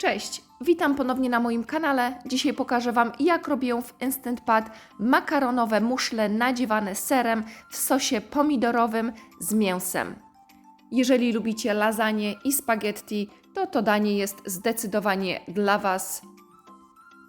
Cześć, witam ponownie na moim kanale. Dzisiaj pokażę Wam, jak robię w Instant Pot makaronowe muszle nadziewane serem w sosie pomidorowym z mięsem. Jeżeli lubicie lasagne i spaghetti, to to danie jest zdecydowanie dla Was.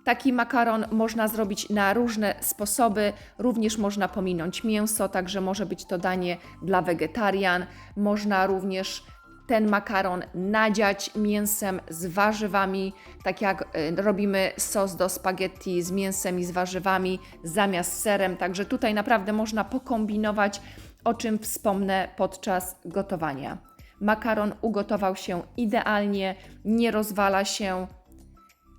Taki makaron można zrobić na różne sposoby, również można pominąć mięso, także może być to danie dla wegetarian. Można również ten makaron nadziać mięsem z warzywami, tak jak y, robimy sos do spaghetti z mięsem i z warzywami zamiast serem. Także tutaj naprawdę można pokombinować, o czym wspomnę podczas gotowania. Makaron ugotował się idealnie, nie rozwala się,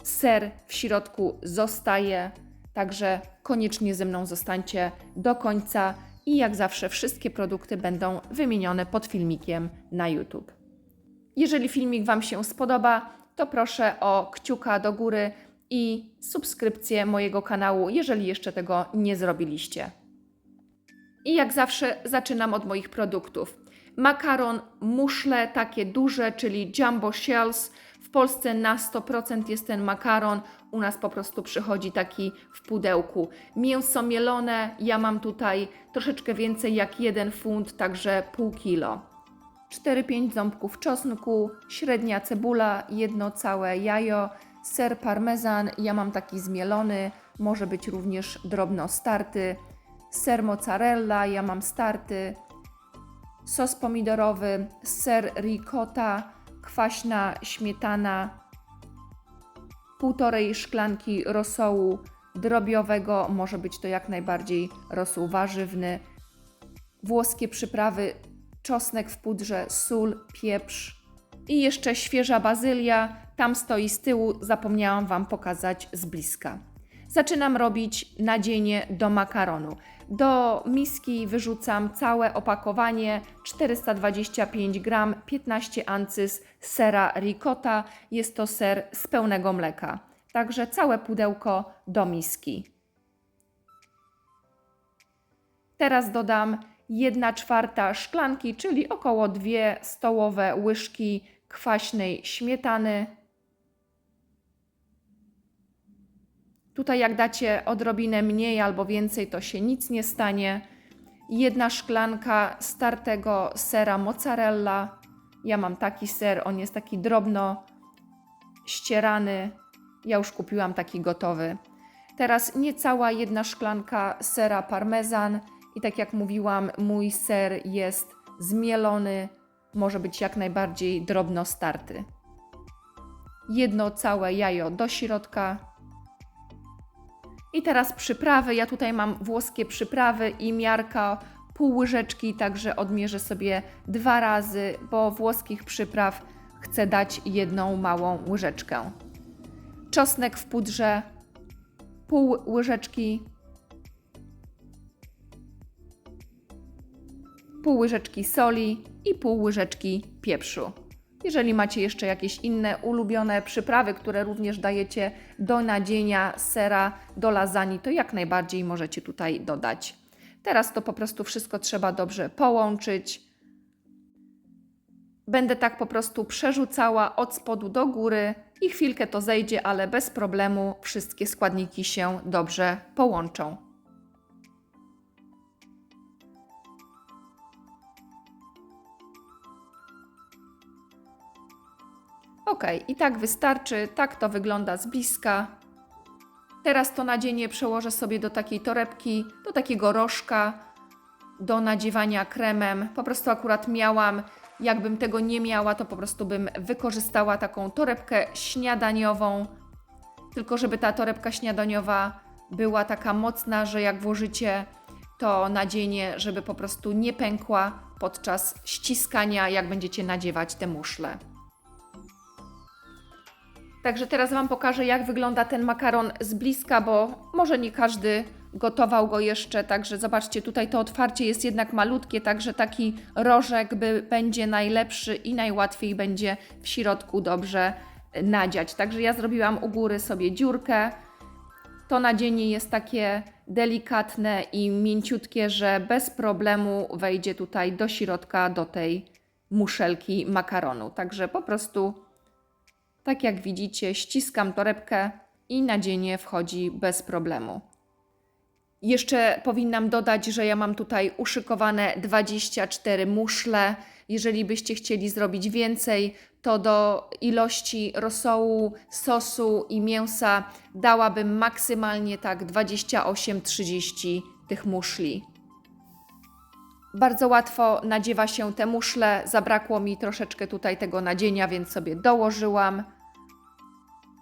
ser w środku zostaje, także koniecznie ze mną zostańcie do końca i jak zawsze wszystkie produkty będą wymienione pod filmikiem na YouTube. Jeżeli filmik Wam się spodoba, to proszę o kciuka do góry i subskrypcję mojego kanału, jeżeli jeszcze tego nie zrobiliście. I jak zawsze zaczynam od moich produktów. Makaron, muszle takie duże, czyli jumbo shells. W Polsce na 100% jest ten makaron, u nas po prostu przychodzi taki w pudełku. Mięso mielone, ja mam tutaj troszeczkę więcej jak 1 funt, także pół kilo. 4-5 ząbków czosnku, średnia cebula, jedno całe jajo, ser parmezan, ja mam taki zmielony, może być również drobno starty, ser mozzarella, ja mam starty, sos pomidorowy, ser ricotta, kwaśna śmietana, półtorej szklanki rosołu drobiowego, może być to jak najbardziej rosół warzywny, włoskie przyprawy, czosnek w pudrze, sól, pieprz i jeszcze świeża bazylia. Tam stoi z tyłu, zapomniałam Wam pokazać z bliska. Zaczynam robić nadzienie do makaronu. Do miski wyrzucam całe opakowanie 425 gram 15 ancys sera ricotta. Jest to ser z pełnego mleka. Także całe pudełko do miski. Teraz dodam 1 czwarta szklanki, czyli około 2 stołowe łyżki kwaśnej śmietany. Tutaj jak dacie odrobinę mniej albo więcej, to się nic nie stanie. Jedna szklanka startego sera mozzarella. Ja mam taki ser, on jest taki drobno ścierany. Ja już kupiłam taki gotowy. Teraz niecała jedna szklanka sera parmezan i tak jak mówiłam, mój ser jest zmielony, może być jak najbardziej drobno starty. Jedno całe jajo do środka. I teraz przyprawy. Ja tutaj mam włoskie przyprawy i miarka pół łyżeczki, także odmierzę sobie dwa razy, bo włoskich przypraw chcę dać jedną małą łyżeczkę. Czosnek w pudrze pół łyżeczki, pół łyżeczki soli i pół łyżeczki pieprzu. Jeżeli macie jeszcze jakieś inne ulubione przyprawy, które również dajecie do nadzienia sera, do lasagne, to jak najbardziej możecie tutaj dodać. Teraz to po prostu wszystko trzeba dobrze połączyć. Będę tak po prostu przerzucała od spodu do góry i chwilkę to zejdzie, ale bez problemu wszystkie składniki się dobrze połączą. Ok, i tak wystarczy, tak to wygląda z bliska. Teraz to nadzienie przełożę sobie do takiej torebki, do takiego rożka, do nadziewania kremem. Po prostu akurat miałam, jakbym tego nie miała, to po prostu bym wykorzystała taką torebkę śniadaniową. Tylko żeby ta torebka śniadaniowa była taka mocna, że jak włożycie to nadzienie, żeby po prostu nie pękła podczas ściskania, jak będziecie nadziewać te muszle. Także teraz Wam pokażę, jak wygląda ten makaron z bliska, bo może nie każdy gotował go jeszcze. Także zobaczcie, tutaj to otwarcie jest jednak malutkie, także taki rożek by, będzie najlepszy i najłatwiej będzie w środku dobrze nadziać. Także ja zrobiłam u góry sobie dziurkę. To nadzienie jest takie delikatne i mięciutkie, że bez problemu wejdzie tutaj do środka, do tej muszelki makaronu. Także po prostu Tak jak widzicie, ściskam torebkę i nadzienie wchodzi bez problemu. Jeszcze powinnam dodać, że ja mam tutaj uszykowane 24 muszle. Jeżeli byście chcieli zrobić więcej, to do ilości rosołu, sosu i mięsa dałabym maksymalnie tak 28-30 tych muszli. Bardzo łatwo nadziewa się te muszle. Zabrakło mi troszeczkę tutaj tego nadzienia, więc sobie dołożyłam.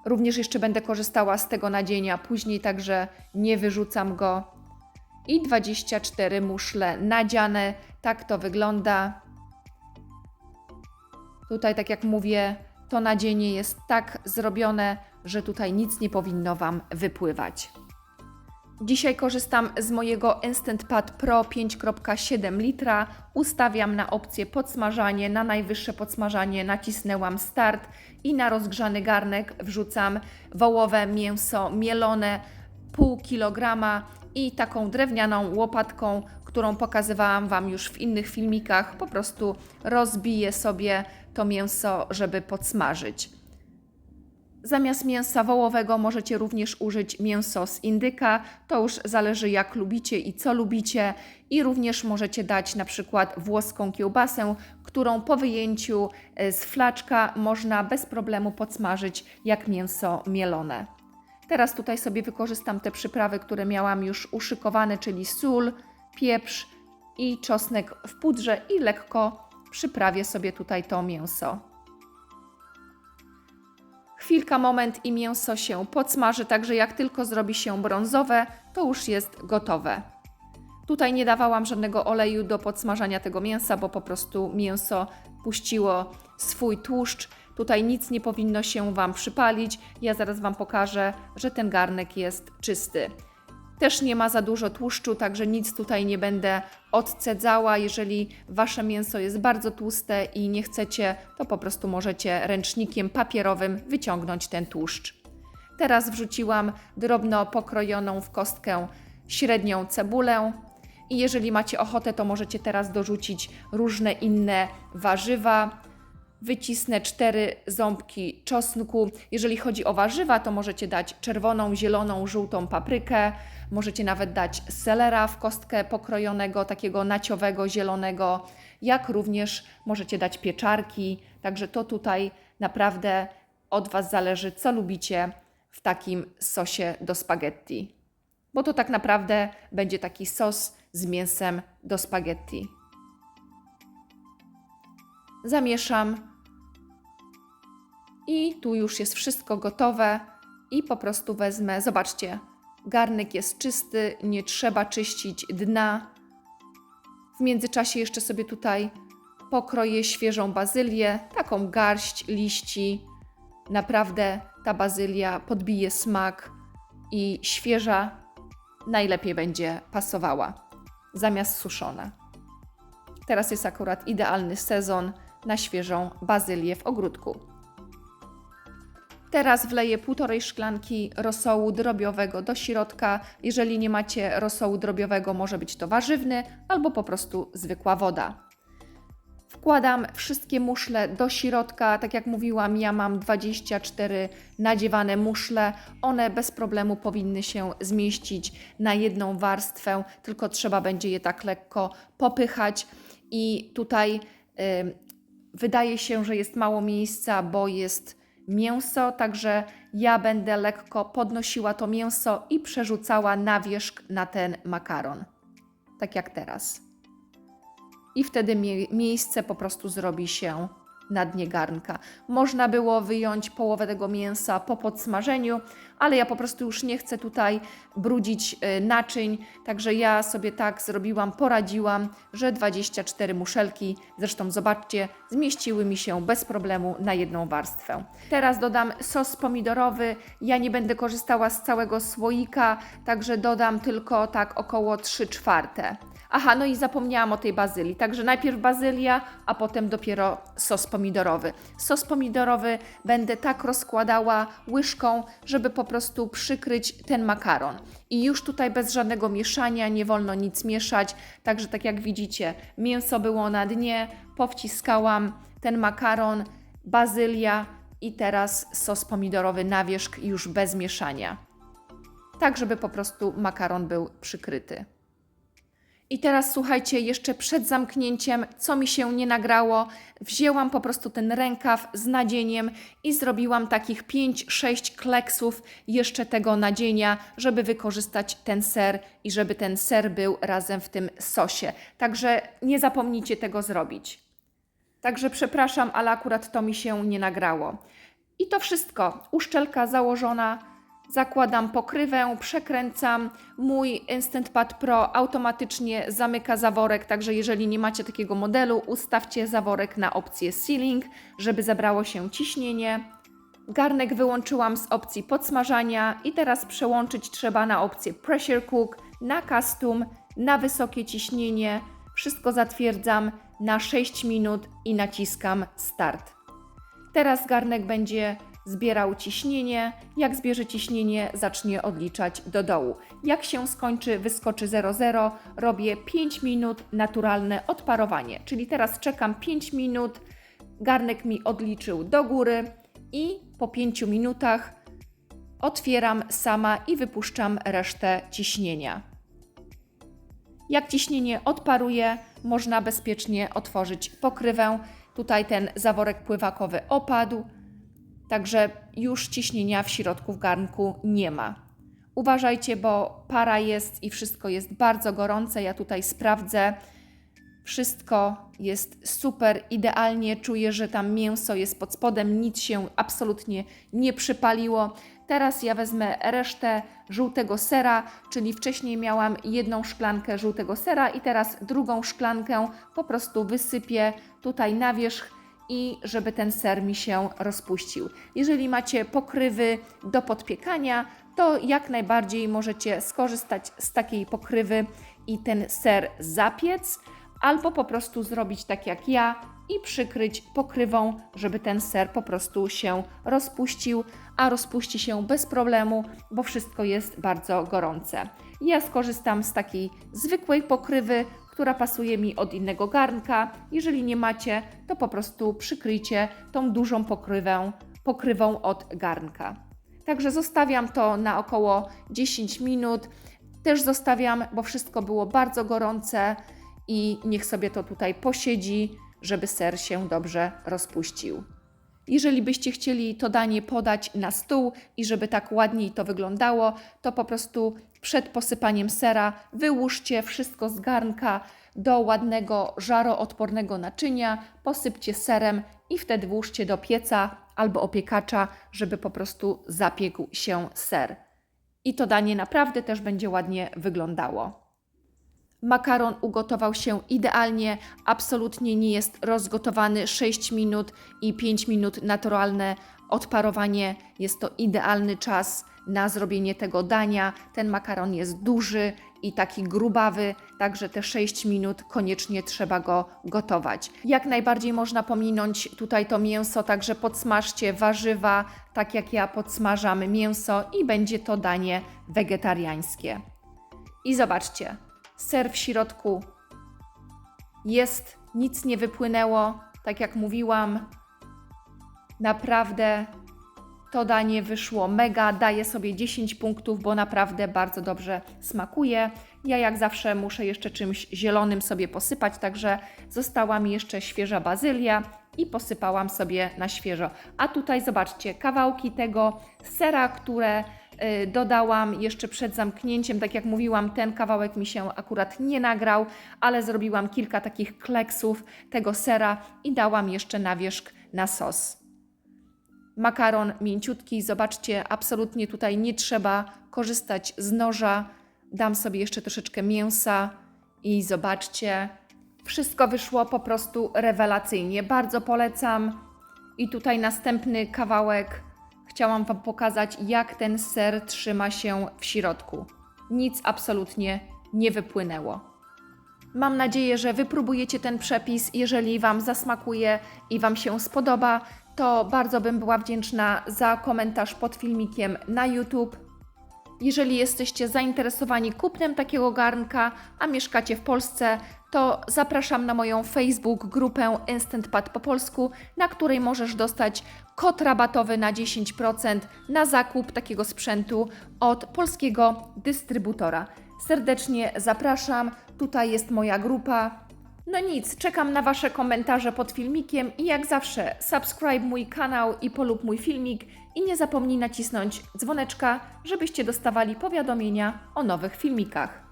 Również jeszcze będę korzystała z tego nadzienia później, także nie wyrzucam go. I 24 muszle nadziane. Tak to wygląda. Tutaj, tak jak mówię, to nadzienie jest tak zrobione, że tutaj nic nie powinno Wam wypływać. Dzisiaj korzystam z mojego Instant Pad Pro 5.7 litra. Ustawiam na opcję podsmażanie, na najwyższe podsmażanie nacisnęłam start i na rozgrzany garnek wrzucam wołowe mięso mielone pół kilograma i taką drewnianą łopatką, którą pokazywałam Wam już w innych filmikach, po prostu rozbiję sobie to mięso, żeby podsmażyć. Zamiast mięsa wołowego możecie również użyć mięso z indyka. To już zależy jak lubicie i co lubicie. I również możecie dać na przykład włoską kiełbasę, którą po wyjęciu e, z flaczka można bez problemu podsmażyć jak mięso mielone. Teraz tutaj sobie wykorzystam te przyprawy, które miałam już uszykowane, czyli sól, pieprz i czosnek w pudrze i lekko przyprawię sobie tutaj to mięso. Chwilka, moment i mięso się podsmaży, także jak tylko zrobi się brązowe, to już jest gotowe. Tutaj nie dawałam żadnego oleju do podsmażania tego mięsa, bo po prostu mięso puściło swój tłuszcz. Tutaj nic nie powinno się Wam przypalić. Ja zaraz Wam pokażę, że ten garnek jest czysty. Też nie ma za dużo tłuszczu, także nic tutaj nie będę odcedzała. Jeżeli Wasze mięso jest bardzo tłuste i nie chcecie, to po prostu możecie ręcznikiem papierowym wyciągnąć ten tłuszcz. Teraz wrzuciłam drobno pokrojoną w kostkę średnią cebulę. I jeżeli macie ochotę, to możecie teraz dorzucić różne inne warzywa. Wycisnę cztery ząbki czosnku. Jeżeli chodzi o warzywa, to możecie dać czerwoną, zieloną, żółtą paprykę. Możecie nawet dać selera w kostkę pokrojonego, takiego naciowego, zielonego, jak również możecie dać pieczarki. Także to tutaj naprawdę od Was zależy, co lubicie w takim sosie do spaghetti. Bo to tak naprawdę będzie taki sos z mięsem do spaghetti. Zamieszam i tu już jest wszystko gotowe i po prostu wezmę, zobaczcie, garnek jest czysty, nie trzeba czyścić dna. W międzyczasie jeszcze sobie tutaj pokroję świeżą bazylię, taką garść liści. Naprawdę ta bazylia podbije smak i świeża najlepiej będzie pasowała zamiast suszona. Teraz jest akurat idealny sezon na świeżą bazylię w ogródku. Teraz wleję półtorej szklanki rosołu drobiowego do środka. Jeżeli nie macie rosołu drobiowego, może być to warzywny albo po prostu zwykła woda. Wkładam wszystkie muszle do środka. Tak jak mówiłam, ja mam 24 nadziewane muszle. One bez problemu powinny się zmieścić na jedną warstwę, tylko trzeba będzie je tak lekko popychać. I tutaj y, wydaje się, że jest mało miejsca, bo jest mięso, także ja będę lekko podnosiła to mięso i przerzucała na wierzch na ten makaron. Tak jak teraz. I wtedy mie miejsce po prostu zrobi się na dnie garnka. Można było wyjąć połowę tego mięsa po podsmażeniu, ale ja po prostu już nie chcę tutaj brudzić y, naczyń, także ja sobie tak zrobiłam, poradziłam, że 24 muszelki, zresztą zobaczcie, zmieściły mi się bez problemu na jedną warstwę. Teraz dodam sos pomidorowy. Ja nie będę korzystała z całego słoika, także dodam tylko tak około 3 czwarte. Aha, no i zapomniałam o tej bazylii. Także najpierw bazylia, a potem dopiero sos pomidorowy. Sos pomidorowy będę tak rozkładała łyżką, żeby po prostu przykryć ten makaron. I już tutaj bez żadnego mieszania, nie wolno nic mieszać. Także tak jak widzicie, mięso było na dnie, powciskałam ten makaron, bazylia, i teraz sos pomidorowy na wierzch już bez mieszania. Tak, żeby po prostu makaron był przykryty. I teraz słuchajcie, jeszcze przed zamknięciem, co mi się nie nagrało, wzięłam po prostu ten rękaw z nadzieniem i zrobiłam takich 5-6 kleksów jeszcze tego nadzienia, żeby wykorzystać ten ser i żeby ten ser był razem w tym sosie. Także nie zapomnijcie tego zrobić. Także przepraszam, ale akurat to mi się nie nagrało. I to wszystko. Uszczelka założona. Zakładam pokrywę, przekręcam. Mój Instant Pad Pro automatycznie zamyka zaworek, także jeżeli nie macie takiego modelu, ustawcie zaworek na opcję Sealing, żeby zabrało się ciśnienie. Garnek wyłączyłam z opcji podsmażania i teraz przełączyć trzeba na opcję Pressure Cook, na Custom, na wysokie ciśnienie. Wszystko zatwierdzam na 6 minut i naciskam Start. Teraz garnek będzie zbierał ciśnienie. Jak zbierze ciśnienie, zacznie odliczać do dołu. Jak się skończy, wyskoczy 00, robię 5 minut naturalne odparowanie. Czyli teraz czekam 5 minut, garnek mi odliczył do góry i po 5 minutach otwieram sama i wypuszczam resztę ciśnienia. Jak ciśnienie odparuje, można bezpiecznie otworzyć pokrywę. Tutaj ten zaworek pływakowy opadł, także już ciśnienia w środku w garnku nie ma. Uważajcie, bo para jest i wszystko jest bardzo gorące. Ja tutaj sprawdzę. Wszystko jest super, idealnie. Czuję, że tam mięso jest pod spodem, nic się absolutnie nie przypaliło. Teraz ja wezmę resztę żółtego sera, czyli wcześniej miałam jedną szklankę żółtego sera i teraz drugą szklankę po prostu wysypię tutaj na wierzch i żeby ten ser mi się rozpuścił. Jeżeli macie pokrywy do podpiekania, to jak najbardziej możecie skorzystać z takiej pokrywy i ten ser zapiec, albo po prostu zrobić tak jak ja i przykryć pokrywą, żeby ten ser po prostu się rozpuścił, a rozpuści się bez problemu, bo wszystko jest bardzo gorące. Ja skorzystam z takiej zwykłej pokrywy, która pasuje mi od innego garnka. Jeżeli nie macie, to po prostu przykryjcie tą dużą pokrywę pokrywą od garnka. Także zostawiam to na około 10 minut. Też zostawiam, bo wszystko było bardzo gorące i niech sobie to tutaj posiedzi, żeby ser się dobrze rozpuścił. Jeżeli byście chcieli to danie podać na stół i żeby tak ładniej to wyglądało, to po prostu przed posypaniem sera wyłóżcie wszystko z garnka do ładnego, żaroodpornego naczynia, posypcie serem i wtedy włóżcie do pieca albo opiekacza, żeby po prostu zapiekł się ser. I to danie naprawdę też będzie ładnie wyglądało. Makaron ugotował się idealnie, absolutnie nie jest rozgotowany 6 minut i 5 minut naturalne odparowanie. Jest to idealny czas na zrobienie tego dania. Ten makaron jest duży i taki grubawy, także te 6 minut koniecznie trzeba go gotować. Jak najbardziej można pominąć tutaj to mięso, także podsmażcie warzywa, tak jak ja podsmażam mięso i będzie to danie wegetariańskie. I zobaczcie, ser w środku jest, nic nie wypłynęło, tak jak mówiłam. Naprawdę to danie wyszło mega, daję sobie 10 punktów, bo naprawdę bardzo dobrze smakuje. Ja jak zawsze muszę jeszcze czymś zielonym sobie posypać, także została mi jeszcze świeża bazylia i posypałam sobie na świeżo. A tutaj zobaczcie, kawałki tego sera, które y, dodałam jeszcze przed zamknięciem. Tak jak mówiłam, ten kawałek mi się akurat nie nagrał, ale zrobiłam kilka takich kleksów tego sera i dałam jeszcze na wierzch na sos. Makaron mięciutki, zobaczcie, absolutnie tutaj nie trzeba korzystać z noża. Dam sobie jeszcze troszeczkę mięsa i zobaczcie, wszystko wyszło po prostu rewelacyjnie. Bardzo polecam. I tutaj następny kawałek. Chciałam Wam pokazać, jak ten ser trzyma się w środku. Nic absolutnie nie wypłynęło. Mam nadzieję, że wypróbujecie ten przepis. Jeżeli Wam zasmakuje i Wam się spodoba, to bardzo bym była wdzięczna za komentarz pod filmikiem na YouTube. Jeżeli jesteście zainteresowani kupnem takiego garnka, a mieszkacie w Polsce, to zapraszam na moją Facebook grupę Instant Pad po polsku, na której możesz dostać kod rabatowy na 10% na zakup takiego sprzętu od polskiego dystrybutora. Serdecznie zapraszam. Tutaj jest moja grupa. No nic, czekam na Wasze komentarze pod filmikiem i jak zawsze subscribe mój kanał i polub mój filmik i nie zapomnij nacisnąć dzwoneczka, żebyście dostawali powiadomienia o nowych filmikach.